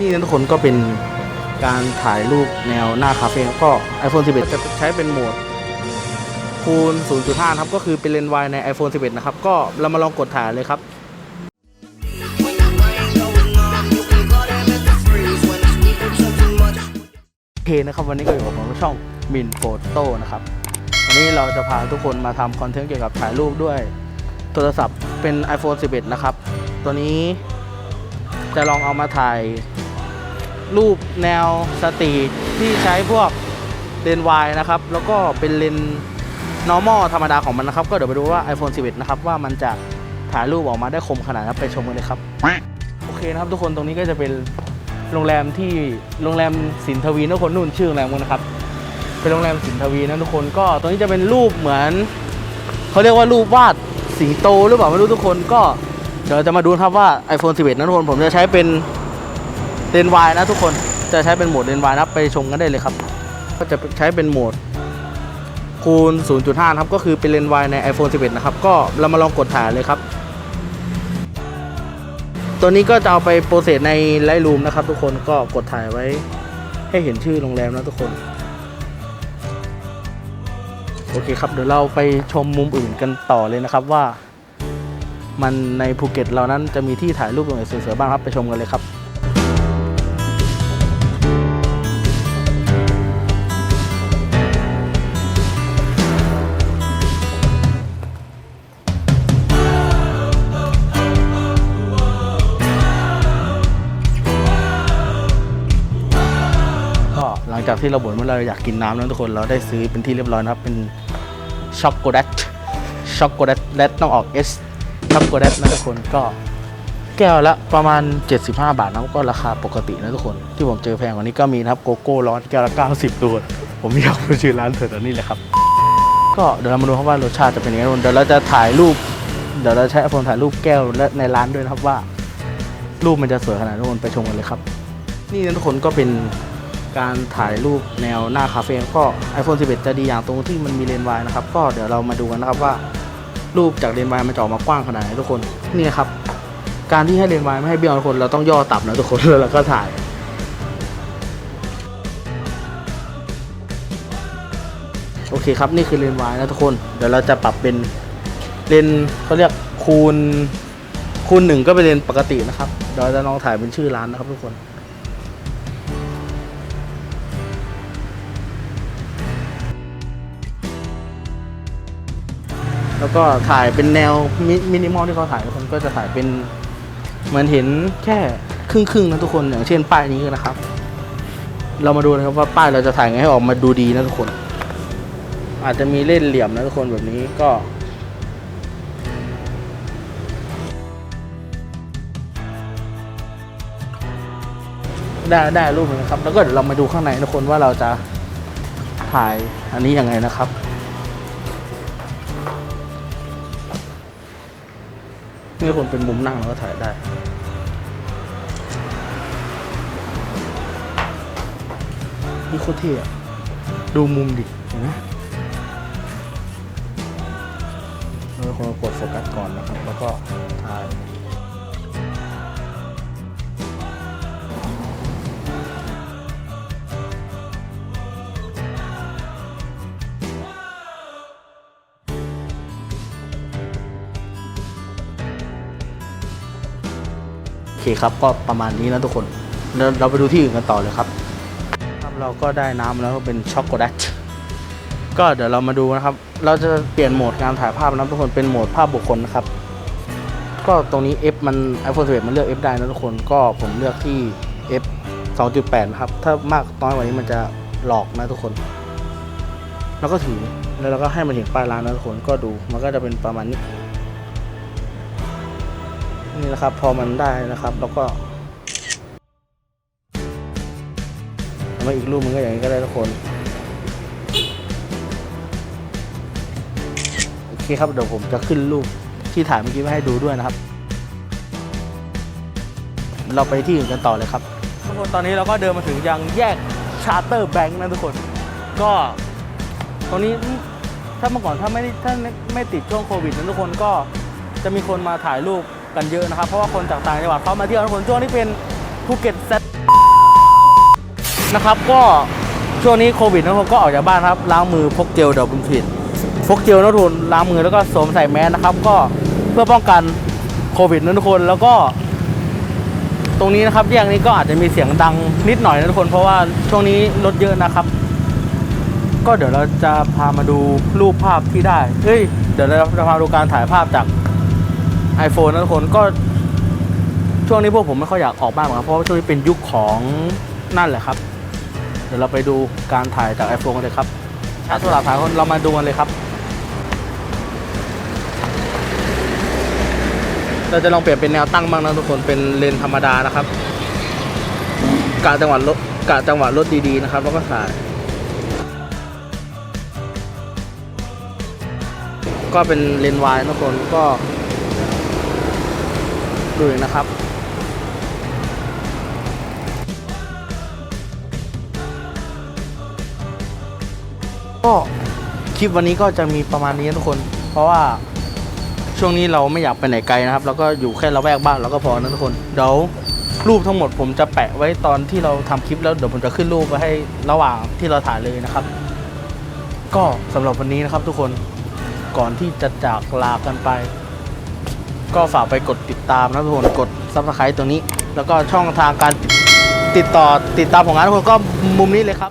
นี่นะทุกคนก็เป็นการถ่ายรูปแนวหน้าคาเฟ่ก็ iPhone 11 จะใช้เป็นโหมดคูณ 0.5 ครับ ก็คือเป็นเลนส์วายใน iPhone 11 นะครับ ก็เรามาลองกดถ่ายเลยครับ โอเคนะครับ วันนี้ก็อยู่กับผมช่องมินโฟโต้นะครับ วันนี้เราจะพาทุกคนมาทำคอนเทนต์เกี่ยวกับถ่ายรูปด้วยโทรศัพท์เป็น iPhone 11 นะครับ ตัวนี้จะลองเอามาถ่าย รูปแนวสตรีทที่ใช้พวกเลนวายนะครับ แล้วก็เป็นเลนส์ normal ธรรมดาของมันนะครับ ก็เดี๋ยวไปดูว่า iPhone 11 นะครับ ว่ามันจะถ่ายรูปออกมาได้คมขนาดไหนไปชมกันเลยครับ โอเคนะครับทุกคนตรงนี้ก็จะเป็นโรงแรมที่โรงแรมสินทวีนะทุกคนนู่นชื่อโรงแรมกันนะครับ เป็นโรงแรมสินทวีนะทุกคนก็ตรงนี้จะเป็นรูปเหมือนเขาเรียกว่ารูปวาดสิงโตหรือเปล่าไม่รู้ทุกคนก็เดี๋ยวจะมาดูครับว่า iPhone 11นะทุกคนผมจะใช้เป็น เลนวายนะทุกคนจะใช้เป็นโหมดเลนวายนะไปชมกันได้เลยครับ ก็จะใช้เป็นโหมดคูณ 0.5 ครับ ก็คือเป็นเลนส์วายใน iPhone 11 นะครับ ก็เรามาลองกดถ่ายเลยครับ ตัวนี้ก็จะเอาไปโปรเซสใน Lightroom นะครับ ทุกคนก็กดถ่ายไว้ ให้เห็นชื่อโรงแรมนะทุกคน โอเคครับ เดี๋ยวเราไปชมมุมอื่นกันต่อเลยนะครับว่า มันในภูเก็ตเรานั้นจะมีที่ถ่ายรูปตรงไหนสวยๆบ้างครับไปชมกันเลยครับ งจากที่เราบ่นว่าเราอยากกินน้ำแล้วทุกคนเราได้ซื้อเป็นที่เรียบร้อยนะครับ เป็นช็อกโกแลตช็อกโกแลตแลตต้องออก S ช็อกโกแลตนะทุกคนก็แก้วละประมาณ 75 บาทนะก็ราคาปกตินะทุกคน ที่ผมเจอแพงกว่านี้ก็มีนะครับโกโก้ร้อนแก้วละ 90 ตัว ผมอยากไปชื่อร้านเถอะตอนนี้แหละครับ ก็เดี๋ยวเรามาดูครับว่ารสชาติจะเป็นยังไงกคนเดี๋ยวเราจะถ่ายรูป เดี๋ยวเราใช้ iPhone ถ่ายรูปแก้วและในร้านด้วยนะครับว่า รูปมันจะสวยขนาดนทุกคนไปชมกันเลยครับ นี่นะทุกคนก็เป็น การถ่ายรูปแนวหน้าคาเฟ่ก็ iPhone 11 จะดีอย่างตรงที่มันมีเลนส์วายนะครับ ก็เดี๋ยวเรามาดูกันนะครับว่ารูปจากเลนส์วายมันจะออกมากว้างขนาดไหนทุกคนนี่ครับ การที่ให้เลนส์วายไม่ให้เบี้ยวทุกคนเราต้องย่อต่ำนะทุกคนแล้วเราก็ถ่ายโอเคครับนี่คือเลนส์วายนะทุกคนเดี๋ยวเราจะปรับเป็นเลนเขาเรียกคูณคูณหนึ่งก็เป็นเลนปกตินะครับเดี๋ยวเราจะลองถ่ายเป็นชื่อร้านนะครับทุกคน แล้วก็ถ่ายเป็นแนวมิมินิมอลที่เขาถ่ายทุกคนก็จะถ่ายเป็นเหมือนเห็นแค่ครึ่งๆนะทุกคนอย่างเช่นป้ายนี้นะครับ เรามาดูนะครับว่าป้ายเราจะถ่ายไงให้ออกมาดูดีนะทุกคน อาจจะมีเล่นเหลี่ยมนะทุกคนแบบนี้ก็ได้ได้รูปเลยนะครับ แล้วก็เดี๋ยวเรามาดูข้างในนะทุกคนว่าเราจะถ่ายอันนี้ยังไงนะครับ นี่คนเป็นมุมนั่งแล้วก็ถ่ายได้ นี่โคตรเท่อะดูมุมดิเห็นไหมเราควรกดโฟกัสก่อนนะครับ แล้วก็ถ่าย เคครับก็ประมาณนี้นะทุกคนเราเราไปดูที่อื่นกันต่อเลยครับครับเราก็ได้น้ำแล้วเป็นช็อกโกแลตก็เดี๋ยวเรามาดูนะครับ เราจะเปลี่ยนโหมดการถ่ายภาพนะทุกคนเป็นโหมดภาพบุคคลนะครับ ก็ตรงนี้ F มัน iPhone 11 มันเลือก F ได้นะทุกคนก็ผมเลือกที่ F 2.8 นะครับ ถ้ามากน้อยกว่านี้มันจะหลอกนะทุกคน แล้วก็ถือแล้วเราก็ให้มันเห็นป้ายร้านนะทุกคนก็ดูมันก็จะเป็นประมาณนี้ นี่นะครับ พอมันได้นะครับแล้วก็ทำมาอีกรูปมันก็อย่างนี้ก็ได้ทุกคน โอเคครับเดี๋ยวผมจะขึ้นรูปที่ถ่ายเมื่อกี้ไว้ให้ดูด้วยนะครับ เราไปที่อื่นกันต่อเลยครับ ทุกคนตอนนี้เราก็เดินมาถึงยังแยกชาร์เตอร์แบงค์นะทุกคน ก็ตรงนี้ถ้าเมื่อก่อนถ้าไม่ถ้าไม่ติดช่วงโควิดนะทุกคนก็จะมีคนมาถ่ายรูป กันเยอะนะครับ เพราะว่าคนจากต่างจังหวัดเข้ามาเที่ยวทุกคนช่วงนี้เป็นภูเก็ตเซตนะครับก็ช่วงนี้โควิดนะทุกคนก็ออกจากบ้านครับล้างมือพกเจลเดี๋ยวผมฉีดพกเจลนะทุกคนล้างมือแล้วก็สวมใส่แมสนะครับ ก็เพื่อป้องกันโควิดนะทุกคนแล้วก็ ตรงนี้นะครับแยกนี้ก็อาจจะมีเสียงดังนิดหน่อยนะทุกคน เพราะว่าช่วงนี้รถเยอะนะครับ ก็เดี๋ยวเราจะพามาดูรูปภาพที่ได้เฮ้ยเดี๋ยวเราจะพาดูการถ่ายภาพจาก iPhone นะทุกคนก็ช่วงนี้พวกผมไม่ค่อยอยากออกบ้านหรอกครับเพราะว่าช่วงนี้เป็นยุคของนั่นแหละครับ เดี๋ยวเราไปดูการถ่ายจาก iPhone กันเลยครับช้าสลับถ่ายคนเรามาดูกันเลยครับ เราจะลองเปลี่ยนเป็นแนวตั้งบ้างนะทุกคนเป็นเลนธรรมดานะครับกะจังหวะรถกะจังหวะรถดีๆนะครับ แล้วก็ถ่าย ก็เป็นเลนวายนะทุกคนก็ ดูนะครับก็คลิปวันนี้ก็จะมีประมาณนี้ทุกคน เพราะว่าช่วงนี้เราไม่อยากไปไหนไกลนะครับ แล้วก็อยู่แค่ละแวกบ้านเราก็พอนะทุกคนเดี๋ยวรูปทั้งหมดผมจะแปะไว้ตอนที่เราทำคลิปแล้วเดี๋ยวผมจะขึ้นรูปไว้ให้ระหว่างที่เราถ่ายเลยนะครับ ก็สำหรับวันนี้นะครับทุกคนก่อนที่จะจากลากันไป ก็ฝากไปกดติดตามนะทุกคนกดซับสไครต์ตัวนี้ แล้วก็ช่องทางการติดต่อติดตามของงานทุกคนก็มุมนี้เลยครับ